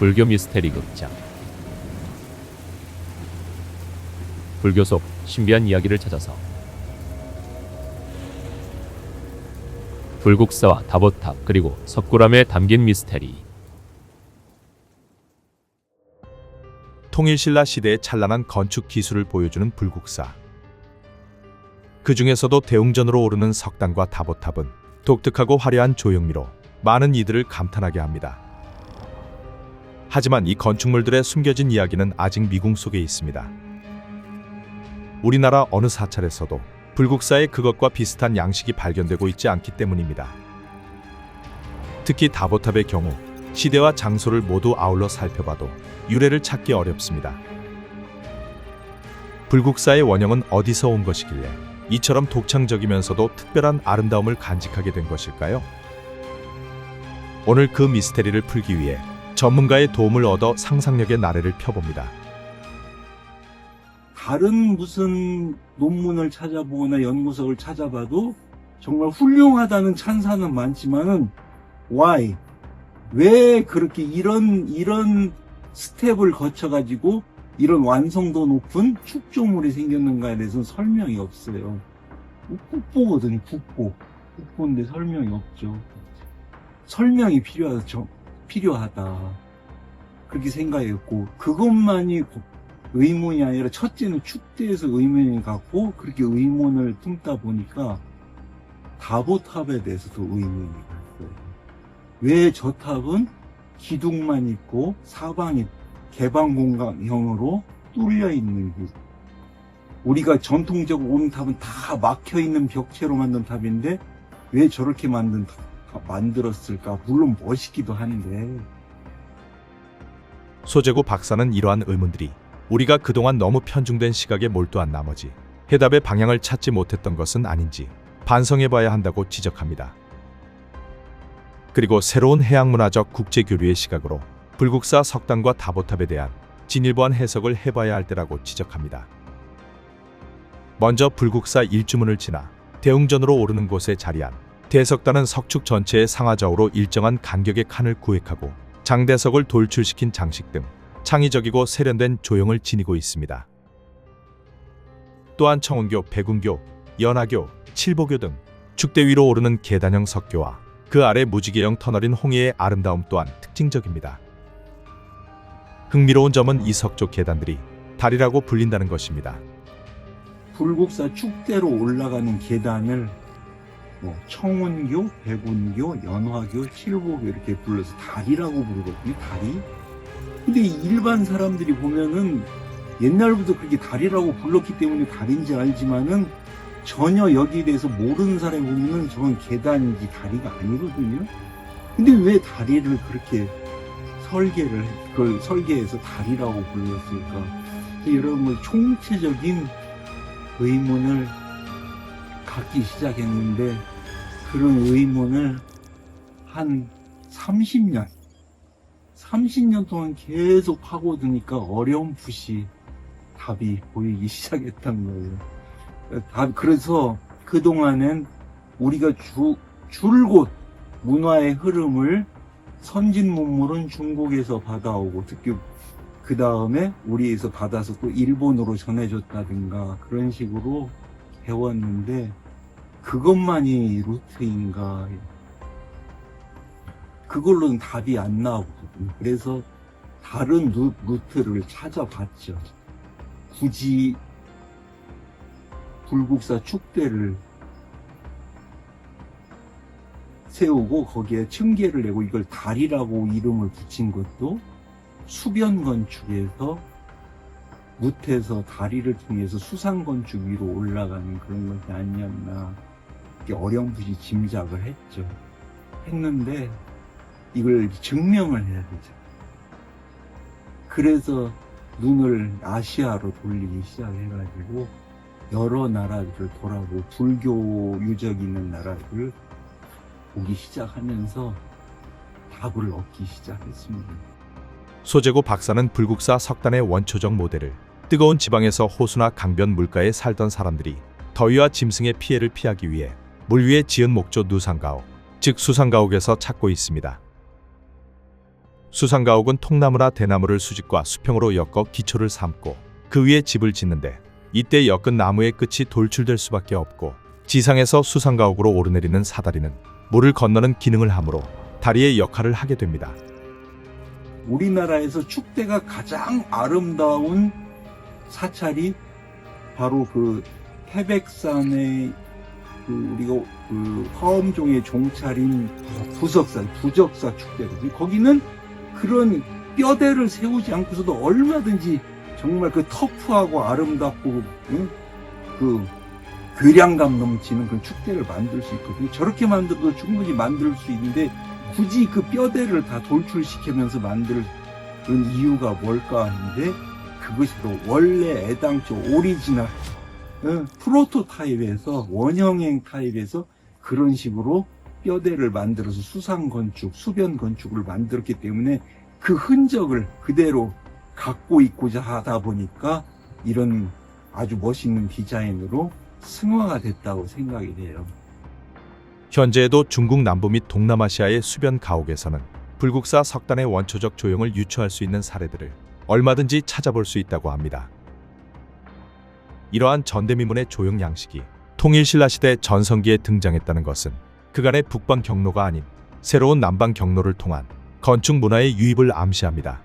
불교 미스테리 극장 불교 속 신비한 이야기를 찾아서 불국사와 다보탑 그리고 석굴암에 담긴 미스테리 통일신라 시대의 찬란한 건축 기술을 보여주는 불국사. 그 중에서도 대웅전으로 오르는 석당과 다보탑은 독특하고 화려한 조형미로 많은 이들을 감탄하게 합니다. 하지만 이 건축물들의 숨겨진 이야기는 아직 미궁 속에 있습니다. 우리나라 어느 사찰에서도 불국사에 그것과 비슷한 양식이 발견되고 있지 않기 때문입니다. 특히 다보탑의 경우 시대와 장소를 모두 아울러 살펴봐도 유래를 찾기 어렵습니다. 불국사의 원형은 어디서 온 것이길래 이처럼 독창적이면서도 특별한 아름다움을 간직하게 된 것일까요? 오늘 그 미스테리를 풀기 위해 전문가의 도움을 얻어 상상력의 나래를 펴봅니다. 다른 무슨 논문을 찾아보거나 연구석을 찾아봐도 정말 훌륭하다는 찬사는 많지만은 why 왜 그렇게 이런 이런 스텝을 거쳐 가지고 이런 완성도 높은 축조물이 생겼는가에 대해서는 설명이 없어요. 국보거든요, 국보. 국보인데 설명이 없죠. 설명이 필요하다, 저- 필요하다. 그렇게 생각했고, 그것만이 의문이 아니라 첫째는 축대에서 의문이 갖고 그렇게 의문을 품다 보니까 다보탑에 대해서도 의문이 갔어요. 왜 저 탑은 기둥만 있고 사방이 개방 공간형으로 뚫려 있는지 우리가 전통적으로 오는 탑은 다 막혀 있는 벽체로 만든 탑인데 왜 저렇게 만든 탑- 만들었을까? 물론 멋있기도 한데 소재고 박사는 이러한 의문들이 우리가 그동안 너무 편중된 시각에 몰두한 나머지 해답의 방향을 찾지 못했던 것은 아닌지 반성해봐야 한다고 지적합니다. 그리고 새로운 해양문화적 국제교류의 시각으로 불국사 석당과 다보탑에 대한 진일보한 해석을 해봐야 할 때라고 지적합니다. 먼저 불국사 일주문을 지나 대웅전으로 오르는 곳에 자리한 대석단은 석축 전체의 상하좌우로 일정한 간격의 칸을 구획하고 장대석을 돌출시킨 장식 등 창의적이고 세련된 조형을 지니고 있습니다. 또한 청운교, 백운교, 연하교, 칠보교 등 축대 위로 오르는 계단형 석교와 그 아래 무지개형 터널인 홍해의 아름다움 또한 특징적입니다. 흥미로운 점은 이 석조 계단들이 다리라고 불린다는 것입니다. 불국사 축대로 올라가는 계단을 뭐 청운교, 백운교, 연화교, 칠보교 이렇게 불러서 다리라고 부르거든요. 다리. 근데 이 일반 사람들이 보면은 옛날부터 그렇게 다리라고 불렀기 때문에 다리인지 알지만은 전혀 여기에 대해서 모르는 사람이 보면은 저건 계단인지 다리가 아니거든요. 근데 왜 다리를 그렇게 설계를 했- 그걸 설계해서 다리라고 불렀을까? 이런 뭐 총체적인 의문을 갖기 시작했는데 그런 의문을 한 30년 30년 동안 계속 파고드니까 어렴풋이 답이 보이기 시작했던 거예요. 답, 그래서 그동안은 우리가 주, 줄곧 문화의 흐름을 선진 문물은 중국에서 받아오고 특히 그 다음에 우리에서 받아서 또 일본으로 전해줬다든가 그런 식으로 배웠는데 그것만이 루트인가 그걸로는 답이 안 나오거든요. 그래서 다른 루, 루트를 찾아봤죠. 굳이 불국사 축대를 세우고 거기에 층계를 내고 이걸 다리라고 이름을 붙인 것도 수변 건축에서 무태에서 다리를 통해서 수상 건축 위로 올라가는 그런 것이 아니었나 어렴풋이 짐작을 했죠. 했는데 이걸 증명을 해야 되죠. 그래서 눈을 아시아로 돌리기 시작해가지고 여러 나라들을 돌아보고 불교 유적 있는 나라들을 보기 시작하면서 답을 얻기 시작했습니다. 소재고 박사는 불국사 석단의 원초적 모델을 뜨거운 지방에서 호수나 강변 물가에 살던 사람들이 더위와 짐승의 피해를 피하기 위해 물 위에 지은 목조 누상가옥, 즉 수상가옥에서 찾고 있습니다. 수상가옥은 통나무나 대나무를 수직과 수평으로 엮어 기초를 삼고 그 위에 집을 짓는데 이때 엮은 나무의 끝이 돌출될 수밖에 없고 지상에서 수상가옥으로 오르내리는 사다리는 물을 건너는 기능을 하므로 다리의 역할을 하게 됩니다. 우리나라에서 축대가 가장 아름다운 사찰이 바로 그 태백산의 그 우리가 그 화엄종의 종찰인 부석산 부적사 축대거든요. 거기는 그런 뼈대를 세우지 않고서도 얼마든지 정말 그 터프하고 아름답고 응? 그 교량감 넘치는 그런 축대를 만들 수 있거든요. 저렇게 만들어도 충분히 만들 수 있는데 굳이 그 뼈대를 다 돌출시키면서 만들 그런 이유가 뭘까 하는데 그것이 또 원래 애당초 오리지널 어, 프로토 타입에서 원형행 타입에서 그런 식으로 뼈대를 만들어서 수상 건축, 수변 건축을 만들었기 때문에 그 흔적을 그대로 갖고 있고자 하다 보니까 이런 아주 멋있는 디자인으로 승화가 됐다고 생각이 돼요. 현재에도 중국 남부 및 동남아시아의 수변 가옥에서는 불국사 석단의 원초적 조형을 유추할 수 있는 사례들을 얼마든지 찾아볼 수 있다고 합니다. 이러한 전대미문의 조형 양식이 통일신라 시대 전성기에 등장했다는 것은 그간의 북방 경로가 아닌 새로운 남방 경로를 통한 건축 문화의 유입을 암시합니다.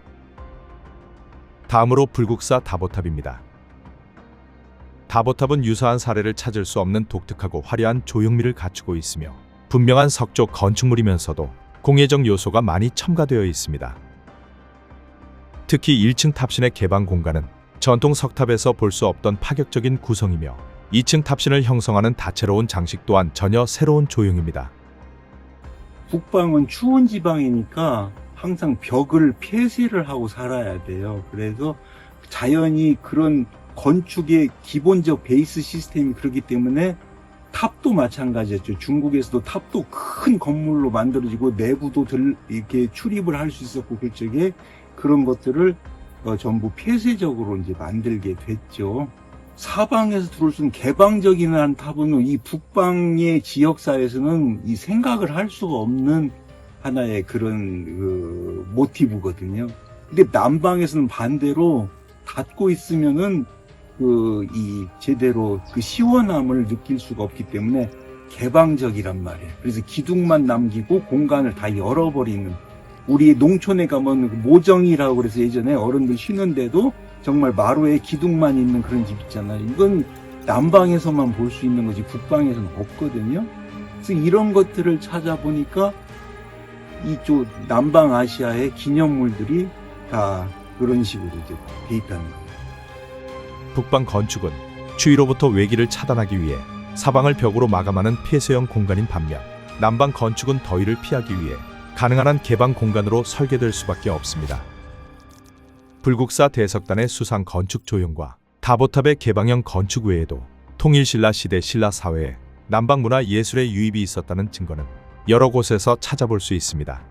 다음으로 불국사 다보탑입니다. 다보탑은 유사한 사례를 찾을 수 없는 독특하고 화려한 조형미를 갖추고 있으며 분명한 석조 건축물이면서도 공예적 요소가 많이 첨가되어 있습니다. 특히 1층 탑신의 개방 공간은 전통 석탑에서 볼 수 없던 파격적인 구성이며 2층 탑신을 형성하는 다채로운 장식 또한 전혀 새로운 조형입니다. 북방은 추운 지방이니까 항상 벽을 폐쇄를 하고 살아야 돼요. 그래서 자연이 그런 건축의 기본적 베이스 시스템이 그렇기 때문에 탑도 마찬가지였죠. 중국에서도 탑도 큰 건물로 만들어지고 내부도 들, 이렇게 출입을 할 수 있었고 그쪽에 그런 것들을 어, 전부 폐쇄적으로 이제 만들게 됐죠. 사방에서 들어올 수 있는 개방적인 한 탑은 이 북방의 지역사에서는 이 생각을 할 수가 없는 하나의 그런 그 모티브거든요. 근데 남방에서는 반대로 닫고 있으면은 그 이 제대로 그 시원함을 느낄 수가 없기 때문에 개방적이란 말이에요. 그래서 기둥만 남기고 공간을 다 열어버리는 우리 농촌에 가면 그 모정이라고 그래서 예전에 어른들 쉬는데도 정말 마루에 기둥만 있는 그런 집 있잖아요. 이건 남방에서만 볼 수 있는 거지 북방에서는 없거든요. 그래서 이런 것들을 찾아보니까 이쪽 남방 아시아의 기념물들이 다 그런 식으로 이제 돼 있다는 거예요. 북방 건축은 추위로부터 외기를 차단하기 위해 사방을 벽으로 마감하는 폐쇄형 공간인 반면 남방 건축은 더위를 피하기 위해 가능한 한 개방 공간으로 설계될 수밖에 없습니다. 불국사 대석단의 수상 건축 조형과 다보탑의 개방형 건축 외에도 통일신라 시대 신라 사회에 남방 문화 예술의 유입이 있었다는 증거는 여러 곳에서 찾아볼 수 있습니다.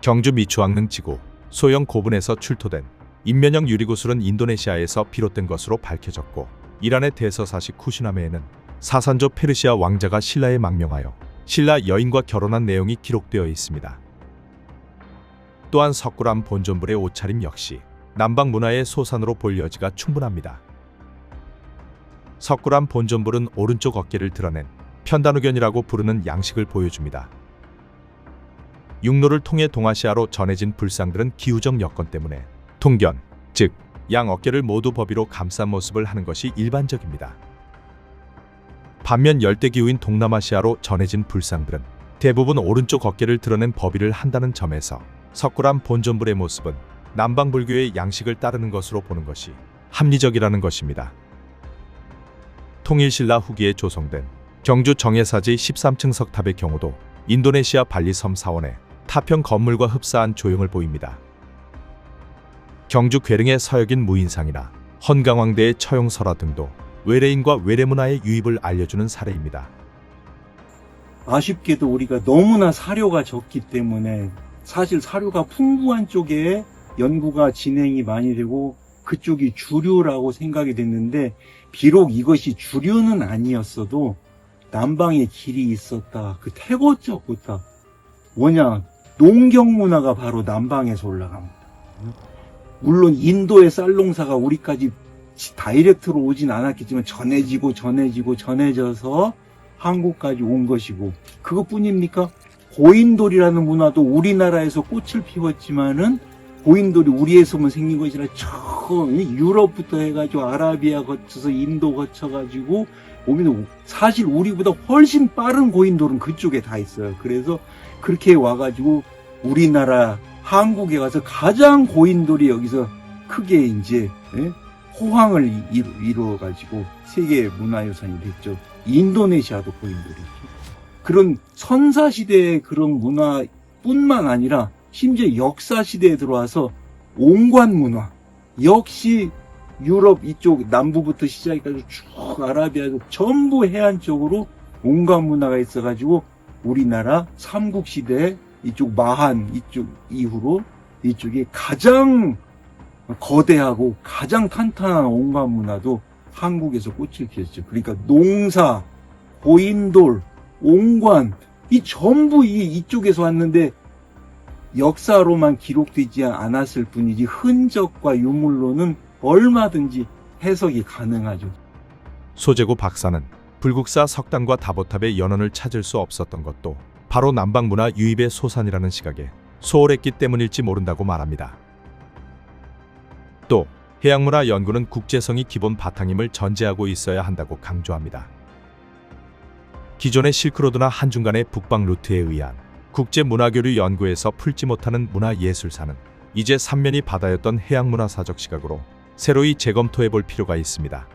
경주 미추왕릉 지구 소형 고분에서 출토된 인면형 유리구슬은 인도네시아에서 비롯된 것으로 밝혀졌고 이란의 대서사시 쿠시나메에는 사산조 페르시아 왕자가 신라에 망명하여 신라 여인과 결혼한 내용이 기록되어 있습니다. 또한 석굴암 본존불의 옷차림 역시 남방 문화의 소산으로 볼 여지가 충분합니다. 석굴암 본존불은 오른쪽 어깨를 드러낸 편단우견이라고 부르는 양식을 보여줍니다. 육로를 통해 동아시아로 전해진 불상들은 기후적 여건 때문에 통견, 즉 양 어깨를 모두 법위로 감싼 모습을 하는 것이 일반적입니다. 반면 열대기후인 동남아시아로 전해진 불상들은 대부분 오른쪽 어깨를 드러낸 법위를 한다는 점에서 석굴암 본존불의 모습은 남방불교의 양식을 따르는 것으로 보는 것이 합리적이라는 것입니다. 통일신라 후기에 조성된 경주 정예사지 13층 석탑의 경우도 인도네시아 발리 섬 사원의 타평 건물과 흡사한 조형을 보입니다. 경주 괴릉의 서역인 무인상이나 헌강왕대의 처용설화 등도 외래인과 외래문화의 유입을 알려주는 사례입니다. 아쉽게도 우리가 너무나 사료가 적기 때문에 사실 사료가 풍부한 쪽에 연구가 진행이 많이 되고 그쪽이 주류라고 생각이 됐는데 비록 이것이 주류는 아니었어도 남방에 길이 있었다. 그 태고 쪽부터 뭐냐 농경 문화가 바로 남방에서 올라갑니다. 물론 인도의 쌀농사가 우리까지 다이렉트로 오진 않았겠지만 전해지고 전해지고 전해져서 한국까지 온 것이고 그것뿐입니까? 고인돌이라는 문화도 우리나라에서 꽃을 피웠지만은 고인돌이 우리에서만 생긴 것이 아니라 처음 유럽부터 해가지고 아라비아 거쳐서 인도 거쳐가지고 오면 사실 우리보다 훨씬 빠른 고인돌은 그쪽에 다 있어요. 그래서 그렇게 와가지고 우리나라 한국에 가서 가장 고인돌이 여기서 크게 이제 예? 호황을 이- 이루 어 가지고 세계 문화유산이 됐죠. 인도네시아도 고인돌이. 그런 선사 시대의 그런 문화뿐만 아니라 심지어 역사 시대에 들어와서 옹관 문화 역시 유럽 이쪽 남부부터 시작해가지고 쭉 아라비아도 전부 해안 쪽으로 옹관 문화가 있어가지고 우리나라 삼국 시대 이쪽 마한 이쪽 이후로 이쪽이 가장 거대하고 가장 탄탄한 옹관 문화도 한국에서 꽃을 피웠죠. 그러니까 농사, 고인돌, 옹관 이 전부 이 이쪽에서 왔는데 역사로만 기록되지 않았을 뿐이지 흔적과 유물로는 얼마든지 해석이 가능하죠. 소재고 박사는 불국사 석당과 다보탑의 연원을 찾을 수 없었던 것도 바로 남방 문화 유입의 소산이라는 시각에 소홀했기 때문일지 모른다고 말합니다. 또 해양문화 연구는 국제성이 기본 바탕임을 전제하고 있어야 한다고 강조합니다. 기존의 실크로드나 한중간의 북방 루트에 의한 국제 문화교류 연구에서 풀지 못하는 문화예술사는 이제 삼면이 바다였던 해양문화사적 시각으로 새로이 재검토해 볼 필요가 있습니다.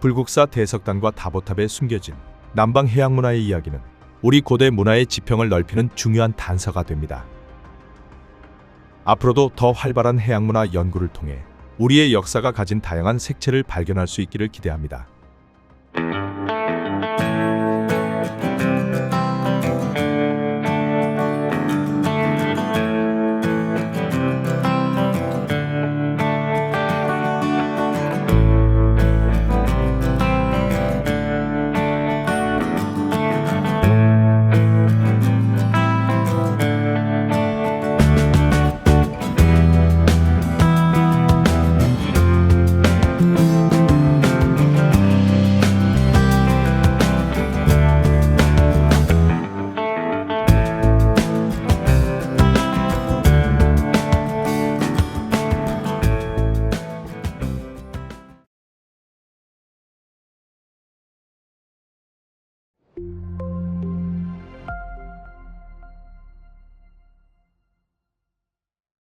불국사 대석당과 다보탑에 숨겨진 남방 해양문화의 이야기는 우리 고대 문화의 지평을 넓히는 중요한 단서가 됩니다. 앞으로도 더 활발한 해양문화 연구를 통해 우리의 역사가 가진 다양한 색채를 발견할 수 있기를 기대합니다.